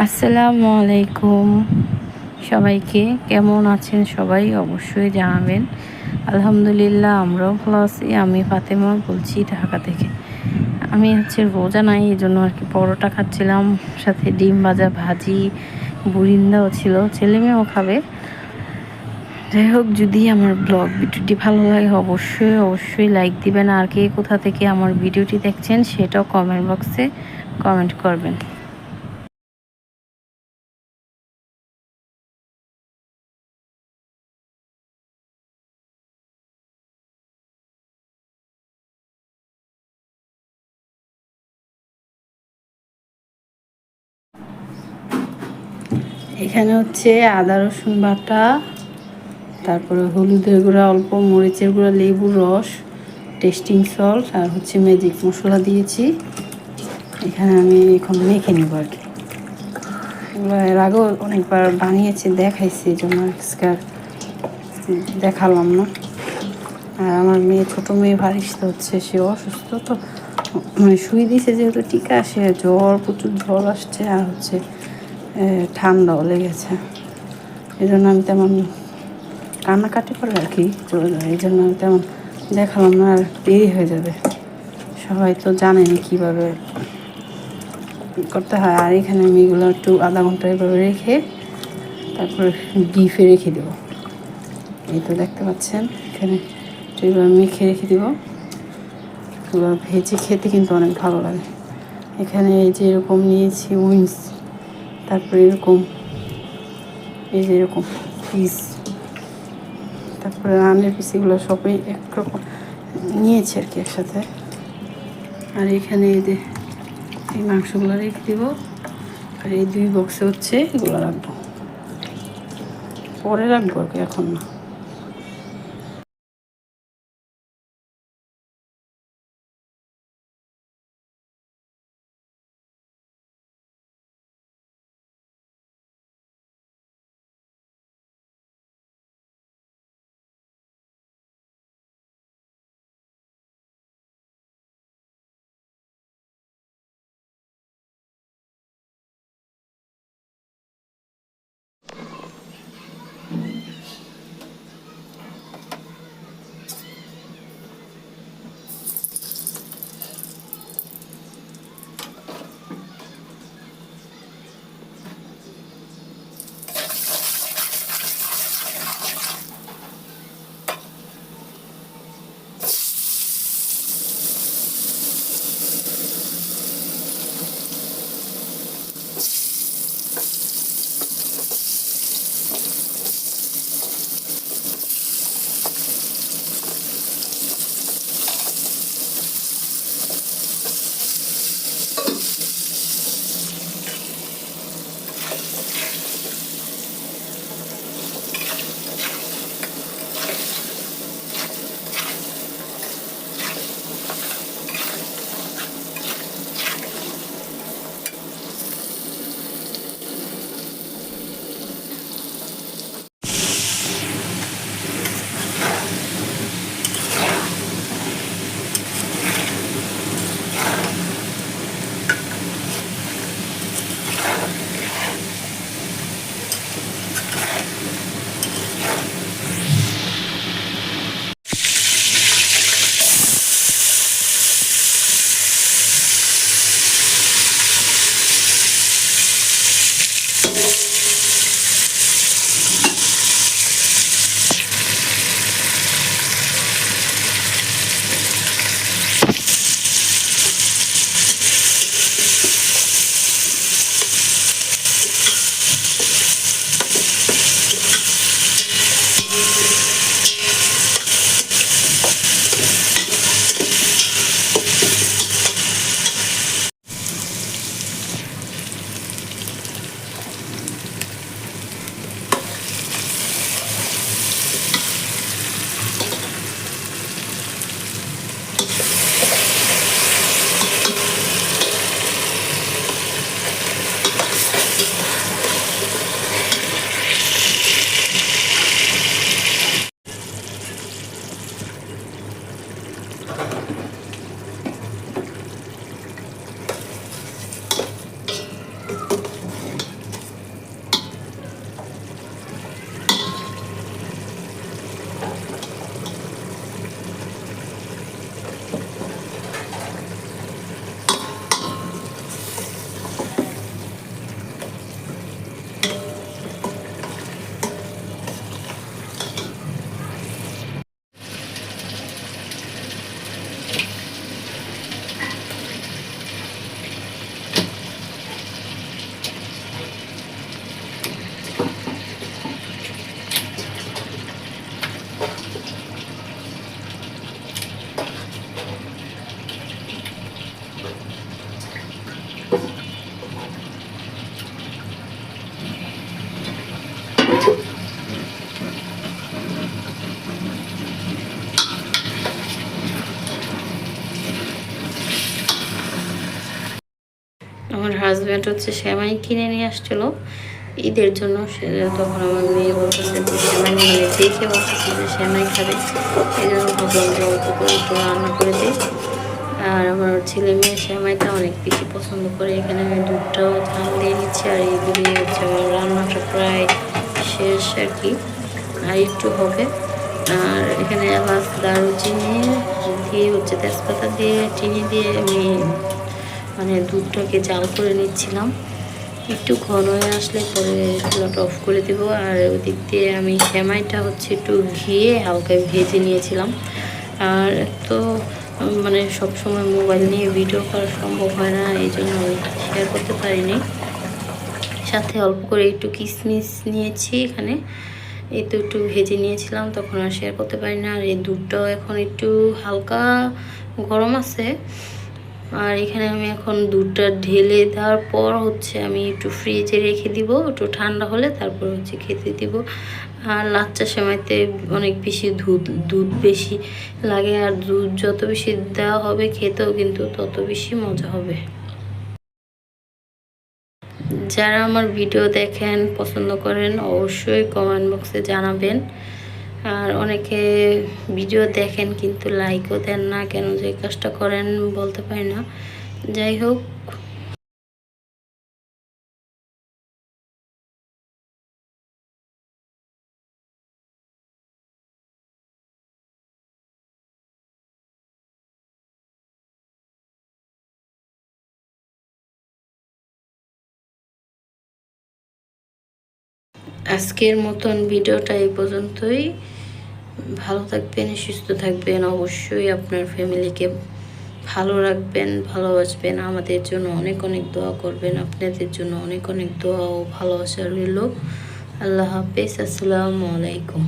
আসসালামু আলাইকুম। সবাইকে কেমন আছেন সবাই অবশ্যই জানাবেন। আলহামদুলিল্লাহ আমরাও ভালো আছি, আমি ফাতেমা বলছি ঢাকা থেকে। আমি হচ্ছে রোজা নাই এই জন্য আর কি পরোটা খাচ্ছিলাম, সাথে ডিম ভাজা, ভাজি, বুরিন্দাও ছিল, ছেলে মেয়েও খাবে। যাই হোক, যদি আমার ব্লগ ভিডিওটি ভালো লাগে, অবশ্যই অবশ্যই লাইক দিবেন। আর কে কোথা থেকে আমার ভিডিওটি দেখছেন, সেটাও কমেন্ট বক্সে কমেন্ট করবেন। এখানে হচ্ছে আদা, রসুন বাটা, তারপরে হলুদের গুঁড়া, অল্প মরিচের গুঁড়া, লেবুর রস, টেস্টিং সল্ট আর হচ্ছে ম্যাজিক মশলা দিয়েছি। এখানে আমি এখন মেখে নেব আর কি। এর আগেও অনেকবার বানিয়েছি, দেখাইছি জন্য দেখালাম না। আর আমার মেয়ে, ছোটো মেয়ে ভারিস্ত হচ্ছে, সে অসুস্থ তো মানে শুয়ে দিয়েছে যেহেতু টিকা, সে জ্বর, প্রচুর জ্বর আসছে আর হচ্ছে ঠান্ডাও লেগেছে। এই জন্য আমি তেমন কান্নাকাটি করে কি চলে এই জন্য আমি তেমন দেখালাম না, আর দেরি হয়ে যাবে। সবাই তো জানেনি কীভাবে করতে হয়, আর এখানে আমি এগুলো একটু আধা ঘণ্টা এভাবে রেখে তারপরে ডিপে রেখে দেবো। এই তো দেখতে পাচ্ছেন, এখানে এবার মেখে রেখে দেবো। ভেজে খেতে কিন্তু অনেক ভালো লাগে। এখানে এই যে এরকম নিয়েছি উইংস তারপরে এরকম, এই যে এরকম পিস তারপরে রানের পিস এগুলো সবই একরকম নিয়েছে আর কি একসাথে। আর এখানে এই যে এই মাংসগুলো রেখে দিব, আর এই দুই বক্সে হচ্ছে এগুলো রাখব। পরে রাখব আর কি, এখন না। আমার হাজব্যান্ড হচ্ছে সেমাই কিনে নিয়ে আসছিল। ঈদের জন্য তখন আমার মেয়ে বলতেছে যে সেমাই মানে দেখে বলতেছে যে সেমাই খাবে। এই জন্য ভাবলাম অল্প করে একটু রান্না করে দিই আর আমার ছেলে মেয়ে সেমাইটা অনেক বেশি পছন্দ করে। এখানে আমি দুধটাও ঝাল দিয়ে নিচ্ছি আর এই দিয়ে হচ্ছে আমার রান্নাটা প্রায় শেষ আর কি। আর একটু হবে। আর এখানে এলাচ, দারুচিনি দিয়ে হচ্ছে তেজপাতা দিয়ে, চিনি দিয়ে আমি মানে দুধটাকে জাল করে নিচ্ছিলাম। একটু ঘন হয়ে আসলে পরে চুলাটা অফ করে দিব। আর ওই দিক দিয়ে আমি সেমাইটা হচ্ছে একটু ঘিয়ে হালকা ভেজে নিয়েছিলাম। আর তো মানে সব সময় মোবাইল নিয়ে ভিডিও করা সম্ভব হয় না, এই জন্য আমি শেয়ার করতে পারিনি। সাথে অল্প করে একটু কিশমিশ নিয়েছি এখানে। এই তো একটু ভেজে নিয়েছিলাম, তখন আর শেয়ার করতে পারি না। আর এই দুধটাও এখন একটু হালকা গরম আছে। আর এখানে আমি এখন দুধটা ঢেলে দেওয়ার পর হচ্ছে আমি একটু ফ্রিজে রেখে দিব, একটু ঠান্ডা হলে তারপর হচ্ছে খেতে দিব। আর লাচ্চা সময়তে অনেক বেশি দুধ দুধ বেশি লাগে আর দুধ যত বেশি দেওয়া হবে খেতেও কিন্তু তত বেশি মজা হবে। যারা আমার ভিডিও দেখেন, পছন্দ করেন, অবশ্যই কমেন্ট বক্সে জানাবেন। আর অনেকে ভিডিও দেখেন কিন্তু লাইকও দেন না কেন যে কাজটা করেন বলতে পারি না। যাই হোক আজকের মতন ভিডিওটা এই পর্যন্তই। ভালো থাকবেন, সুস্থ থাকবেন, অবশ্যই আপনার ফ্যামিলিকে ভালো রাখবেন, ভালোবাসবেন। আমাদের জন্য অনেক অনেক দোয়া করবেন। আপনাদের জন্য অনেক অনেক দোয়া ও ভালোবাসা রইল। আল্লাহ হাফিজ। আসসালামু আলাইকুম।